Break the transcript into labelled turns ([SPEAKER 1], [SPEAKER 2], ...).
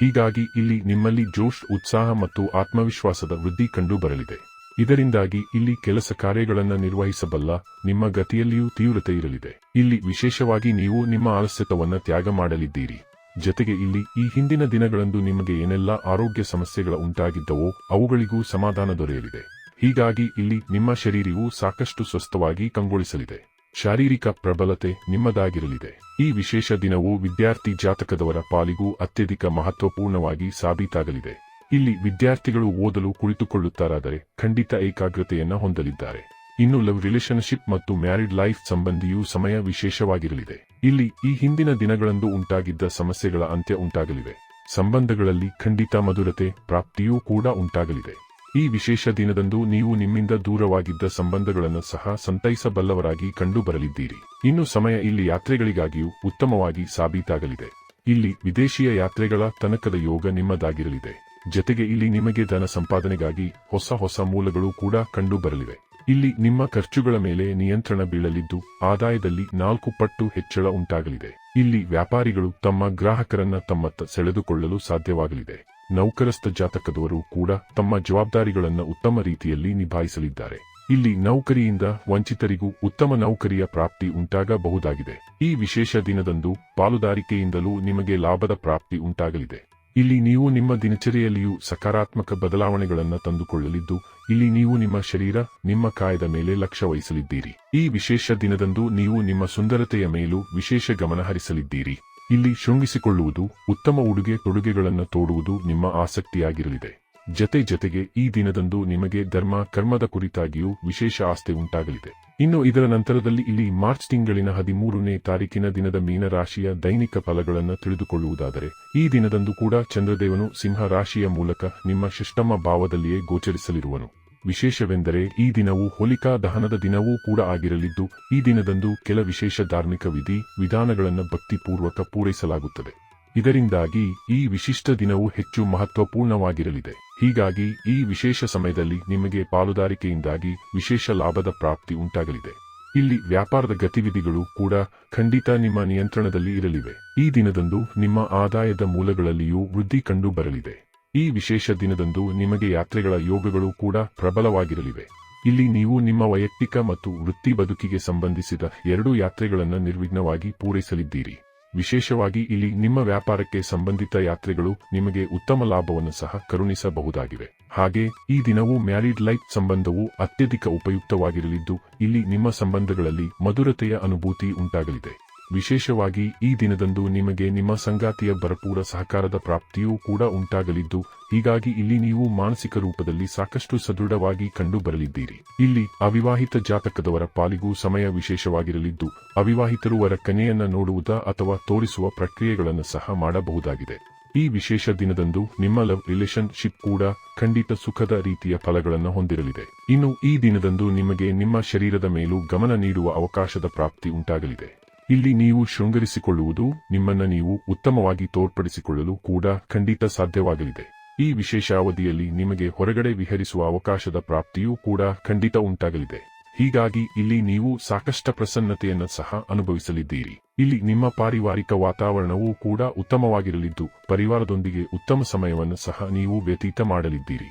[SPEAKER 1] ಹೀಗಾಗಿ ಇಲ್ಲಿ ನಿಮ್ಮಲ್ಲಿ ಜೋಶ್ ಉತ್ಸಾಹ ಮತ್ತು ಆತ್ಮವಿಶ್ವಾಸದ ವೃದ್ಧಿ ಕಂಡು ಬರಲಿದೆ ಇದರಿಂದಾಗಿ ಇಲ್ಲಿ ಕೆಲಸ ಕಾರ್ಯಗಳನ್ನು ನಿರ್ವಹಿಸಬಲ್ಲ ನಿಮ್ಮ ಗತಿಯಲ್ಲಿಯೂ ತೀವ್ರತೆ ಇರಲಿದೆ. ಇಲ್ಲಿ ವಿಶೇಷವಾಗಿ ನೀವು ನಿಮ್ಮ ಆಲಸ್ಯತವನ್ನು ತ್ಯಾಗ ಮಾಡಲಿದ್ದೀರಿ. ಜತೆಗೆ ಇಲ್ಲಿ ಈ ಹಿಂದಿನ ದಿನಗಳಂದು ನಿಮಗೆ ಏನೆಲ್ಲ ಆರೋಗ್ಯ ಸಮಸ್ಯೆಗಳ ಉಂಟಾಗಿದ್ದವೋ ಅವುಗಳಿಗೂ ಸಮಾಧಾನ ದೊರೆಯಲಿದೆ. ಹೀಗಾಗಿ ಇಲ್ಲಿ ನಿಮ್ಮ ಶರೀರವು ಸಾಕಷ್ಟು ಸ್ವಸ್ಥವಾಗಿ ಕಂಗೊಳಿಸಲಿದೆ. ಶಾರೀರಿಕ ಪ್ರಬಲತೆ ನಿಮ್ಮದಾಗಿರಲಿದೆ. ಈ ವಿಶೇಷ ದಿನವು ವಿದ್ಯಾರ್ಥಿ ಜಾತಕದವರ ಪಾಲಿಗೂ ಅತ್ಯಧಿಕ ಮಹತ್ವಪೂರ್ಣವಾಗಿ ಸಾಬೀತಾಗಲಿದೆ. ಇಲ್ಲಿ ವಿದ್ಯಾರ್ಥಿಗಳು ಓದಲು ಕುಳಿತುಕೊಳ್ಳುತ್ತಾರಾದರೆ ಖಂಡಿತ ಏಕಾಗ್ರತೆಯನ್ನ ಹೊಂದಲಿದ್ದಾರೆ. ಇನ್ನು ಲವ್ ರಿಲೇಶನ್ಶಿಪ್ ಮತ್ತು ಮ್ಯಾರಿಡ್ ಲೈಫ್ ಸಂಬಂಧಿಯೂ ಸಮಯ ವಿಶೇಷವಾಗಿರಲಿದೆ. ಇಲ್ಲಿ ಈ ಹಿಂದಿನ ದಿನಗಳಂದು ಉಂಟಾಗಿದ್ದ ಸಮಸ್ಯೆಗಳ ಅಂತ್ಯ ಉಂಟಾಗಲಿವೆ. ಸಂಬಂಧಗಳಲ್ಲಿ ಖಂಡಿತ ಮಧುರತೆ, ಪ್ರಾಪ್ತಿಯೂ ಕೂಡ ಉಂಟಾಗಲಿದೆ. ಈ ವಿಶೇಷ ದಿನದಂದು ನೀವು ನಿಮ್ಮಿಂದ ದೂರವಾಗಿದ್ದ ಸಂಬಂಧಗಳನ್ನು ಸಹ ಸಂತೈಸಬಲ್ಲವರಾಗಿ ಕಂಡು ಬರಲಿದ್ದೀರಿ ಇನ್ನು ಸಮಯ ಇಲ್ಲಿ ಯಾತ್ರೆಗಳಿಗಾಗಿಯೂ ಉತ್ತಮವಾಗಿ ಸಾಬೀತಾಗಲಿದೆ. ಇಲ್ಲಿ ವಿದೇಶಿಯ ಯಾತ್ರೆಗಳ ತನಕದ ಯೋಗ ನಿಮ್ಮದಾಗಿರಲಿದೆ. ಜತೆಗೆ ಇಲ್ಲಿ ನಿಮಗೆ ಧನ ಸಂಪಾದನೆಗಾಗಿ ಹೊಸ ಹೊಸ ಮೂಲಗಳು ಕೂಡ ಕಂಡು ಬರಲಿವೆ ಇಲ್ಲಿ ನಿಮ್ಮ ಖರ್ಚುಗಳ ಮೇಲೆ ನಿಯಂತ್ರಣ ಬೀಳಲಿದ್ದು ಆದಾಯದಲ್ಲಿ ನಾಲ್ಕು ಪಟ್ಟು ಹೆಚ್ಚಳ ಉಂಟಾಗಲಿದೆ. ಇಲ್ಲಿ ವ್ಯಾಪಾರಿಗಳು ತಮ್ಮ ಗ್ರಾಹಕರನ್ನ ತಮ್ಮತ್ತ ಸೆಳೆದುಕೊಳ್ಳಲು ಸಾಧ್ಯವಾಗಲಿದೆ. ನೌಕರಸ್ಥ ಜಾತಕದವರು ಕೂಡ ತಮ್ಮ ಜವಾಬ್ದಾರಿಗಳನ್ನು ಉತ್ತಮ ರೀತಿಯಲ್ಲಿ ನಿಭಾಯಿಸಲಿದ್ದಾರೆ. ಇಲ್ಲಿ ನೌಕರಿಯಿಂದ ವಂಚಿತರಿಗೂ ಉತ್ತಮ ನೌಕರಿಯ ಪ್ರಾಪ್ತಿ ಉಂಟಾಗಬಹುದಾಗಿದೆ. ಈ ವಿಶೇಷ ದಿನದಂದು ಪಾಲುದಾರಿಕೆಯಿಂದಲೂ ನಿಮಗೆ ಲಾಭದ ಪ್ರಾಪ್ತಿ ಉಂಟಾಗಲಿದೆ. ಇಲ್ಲಿ ನೀವು ನಿಮ್ಮ ದಿನಚರಿಯಲ್ಲಿಯೂ ಸಕಾರಾತ್ಮಕ ಬದಲಾವಣೆಗಳನ್ನು ತಂದುಕೊಳ್ಳಲಿದ್ದು, ಇಲ್ಲಿ ನೀವು ನಿಮ್ಮ ಶರೀರ, ನಿಮ್ಮ ಕಾಯದ ಮೇಲೆ ಲಕ್ಷ್ಯ ವಹಿಸಲಿದ್ದೀರಿ. ಈ ವಿಶೇಷ ದಿನದಂದು ನೀವು ನಿಮ್ಮ ಸುಂದರತೆಯ ಮೇಲೂ ವಿಶೇಷ ಗಮನ ಹರಿಸಲಿದ್ದೀರಿ. ಇಲ್ಲಿ ಶೃಂಗಿಸಿಕೊಳ್ಳುವುದು ಉತ್ತಮ ಉಡುಗೆ ತೊಡುಗೆಗಳನ್ನು ತೋಡುವುದು ನಿಮ್ಮ ಆಸಕ್ತಿಯಾಗಿರಲಿದೆ. ಜತೆ ಜತೆಗೆ ಈ ದಿನದಂದು ನಿಮಗೆ ಧರ್ಮ, ಕರ್ಮದ ಕುರಿತಾಗಿಯೂ ವಿಶೇಷ ಆಸ್ತಿ ಉಂಟಾಗಲಿದೆ. ಇನ್ನು ಇದರ ನಂತರದಲ್ಲಿ ಇಲ್ಲಿ ಮಾರ್ಚ್ ತಿಂಗಳಿನ ಹದಿಮೂರನೇ ತಾರೀಕಿನ ದಿನದ ಮೀನರಾಶಿಯ ದೈನಿಕ ಫಲಗಳನ್ನು ತಿಳಿದುಕೊಳ್ಳುವುದಾದರೆ, ಈ ದಿನದಂದು ಕೂಡ ಚಂದ್ರದೇವನು ಸಿಂಹ ರಾಶಿಯ ಮೂಲಕ ನಿಮ್ಮ ಶಿಷ್ಟಮ ಭಾವದಲ್ಲಿಯೇ ಗೋಚರಿಸಲಿರುವನು. ವಿಶೇಷವೆಂದರೆ ಈ ದಿನವು ಹೋಲಿಕಾ ದಹನದ ದಿನವೂ ಕೂಡ ಆಗಿರಲಿದ್ದು, ಈ ದಿನದಂದು ಕೆಲ ವಿಶೇಷ ಧಾರ್ಮಿಕ ವಿಧಿ, ವಿಧಾನಗಳನ್ನು ಭಕ್ತಿಪೂರ್ವಕ ಪೂರೈಸಲಾಗುತ್ತದೆ. ಇದರಿಂದಾಗಿ ಈ ವಿಶಿಷ್ಟ ದಿನವು ಹೆಚ್ಚು ಮಹತ್ವಪೂರ್ಣವಾಗಿರಲಿದೆ. ಹೀಗಾಗಿ ಈ ವಿಶೇಷ ಸಮಯದಲ್ಲಿ ನಿಮಗೆ ಪಾಲುದಾರಿಕೆಯಿಂದಾಗಿ ವಿಶೇಷ ಲಾಭದ ಪ್ರಾಪ್ತಿ ಉಂಟಾಗಲಿದೆ. ಇಲ್ಲಿ ವ್ಯಾಪಾರದ ಗತಿವಿಧಿಗಳು ಕೂಡ ಖಂಡಿತ ನಿಮ್ಮ ನಿಯಂತ್ರಣದಲ್ಲಿ ಇರಲಿವೆ. ಈ ದಿನದಂದು ನಿಮ್ಮ ಆದಾಯದ ಮೂಲಗಳಲ್ಲಿಯೂ ವೃದ್ಧಿ ಕಂಡು ಬರಲಿದೆ ಈ ವಿಶೇಷ ದಿನದಂದು ನಿಮಗೆ ಯಾತ್ರೆಗಳ ಯೋಗಗಳು ಕೂಡ ಪ್ರಬಲವಾಗಿರಲಿವೆ. ಇಲ್ಲಿ ನೀವು ನಿಮ್ಮ ವೈಯಕ್ತಿಕ ಮತ್ತು ವೃತ್ತಿ ಬದುಕಿಗೆ ಸಂಬಂಧಿಸಿದ ಎರಡು ಯಾತ್ರೆಗಳನ್ನು ನಿರ್ವಿಘ್ನವಾಗಿ ಪೂರೈಸಲಿದ್ದೀರಿ. ವಿಶೇಷವಾಗಿ ಇಲ್ಲಿ ನಿಮ್ಮ ವ್ಯಾಪಾರಕ್ಕೆ ಸಂಬಂಧಿತ ಯಾತ್ರೆಗಳು ನಿಮಗೆ ಉತ್ತಮ ಲಾಭವನ್ನು ಸಹ ಕರುಣಿಸಬಹುದಾಗಿವೆ. ಹಾಗೆ ಈ ದಿನವು ಮ್ಯಾರಿಡ್ ಲೈಫ್ ಸಂಬಂಧವು ಅತ್ಯಧಿಕ ಉಪಯುಕ್ತವಾಗಿರಲಿದ್ದು, ಇಲ್ಲಿ ನಿಮ್ಮ ಸಂಬಂಧಗಳಲ್ಲಿ ಮಧುರತೆಯ ಅನುಭೂತಿ ಉಂಟಾಗಲಿದೆ. ವಿಶೇಷವಾಗಿ ಈ ದಿನದಂದು ನಿಮಗೆ ನಿಮ್ಮ ಸಂಗಾತಿಯ ಭರಪೂರ ಸಹಕಾರದ ಪ್ರಾಪ್ತಿಯೂ ಕೂಡ ಉಂಟಾಗಲಿದ್ದು, ಹೀಗಾಗಿ ಇಲ್ಲಿ ನೀವು ಮಾನಸಿಕ ರೂಪದಲ್ಲಿ ಸಾಕಷ್ಟು ಸದೃಢವಾಗಿ ಕಂಡು ಬರಲಿದ್ದೀರಿ ಇಲ್ಲಿ ಅವಿವಾಹಿತ ಜಾತಕದವರ ಪಾಲಿಗೂ ಸಮಯ ವಿಶೇಷವಾಗಿರಲಿದ್ದು, ಅವಿವಾಹಿತರು ವರ ಕನೆಯನ್ನ ನೋಡುವುದ ಅಥವಾ ತೋರಿಸುವ ಪ್ರಕ್ರಿಯೆಗಳನ್ನು ಸಹ ಮಾಡಬಹುದಾಗಿದೆ. ಈ ವಿಶೇಷ ದಿನದಂದು ನಿಮ್ಮ ಲವ್ ರಿಲೇಶನ್ಶಿಪ್ ಕೂಡ ಖಂಡಿತ ಸುಖದ ರೀತಿಯ ಫಲಗಳನ್ನು ಹೊಂದಿರಲಿದೆ. ಇನ್ನು ಈ ದಿನದಂದು ನಿಮಗೆ ನಿಮ್ಮ ಶರೀರದ ಮೇಲೂ ಗಮನ ನೀಡುವ ಅವಕಾಶದ ಪ್ರಾಪ್ತಿ ಉಂಟಾಗಲಿದೆ. ಇಲ್ಲಿ ನೀವು ಶೃಂಗರಿಸಿಕೊಳ್ಳುವುದು, ನಿಮ್ಮನ್ನ ನೀವು ಉತ್ತಮವಾಗಿ ತೋರ್ಪಡಿಸಿಕೊಳ್ಳಲು ಕೂಡ ಖಂಡಿತ ಸಾಧ್ಯವಾಗಲಿದೆ. ಈ ವಿಶೇಷ ಅವಧಿಯಲ್ಲಿ ನಿಮಗೆ ಹೊರಗಡೆ ವಿಹರಿಸುವ ಅವಕಾಶದ ಪ್ರಾಪ್ತಿಯೂ ಕೂಡ ಖಂಡಿತ ಉಂಟಾಗಲಿದೆ. ಹೀಗಾಗಿ ಇಲ್ಲಿ ನೀವು ಸಾಕಷ್ಟು ಪ್ರಸನ್ನತೆಯನ್ನು ಸಹ ಅನುಭವಿಸಲಿದ್ದೀರಿ. ಇಲ್ಲಿ ನಿಮ್ಮ ಪಾರಿವಾರಿಕ ವಾತಾವರಣವೂ ಕೂಡ ಉತ್ತಮವಾಗಿರಲಿದ್ದು, ಪರಿವಾರದೊಂದಿಗೆ ಉತ್ತಮ ಸಮಯವನ್ನು ಸಹ ನೀವು ವ್ಯತೀತ ಮಾಡಲಿದ್ದೀರಿ.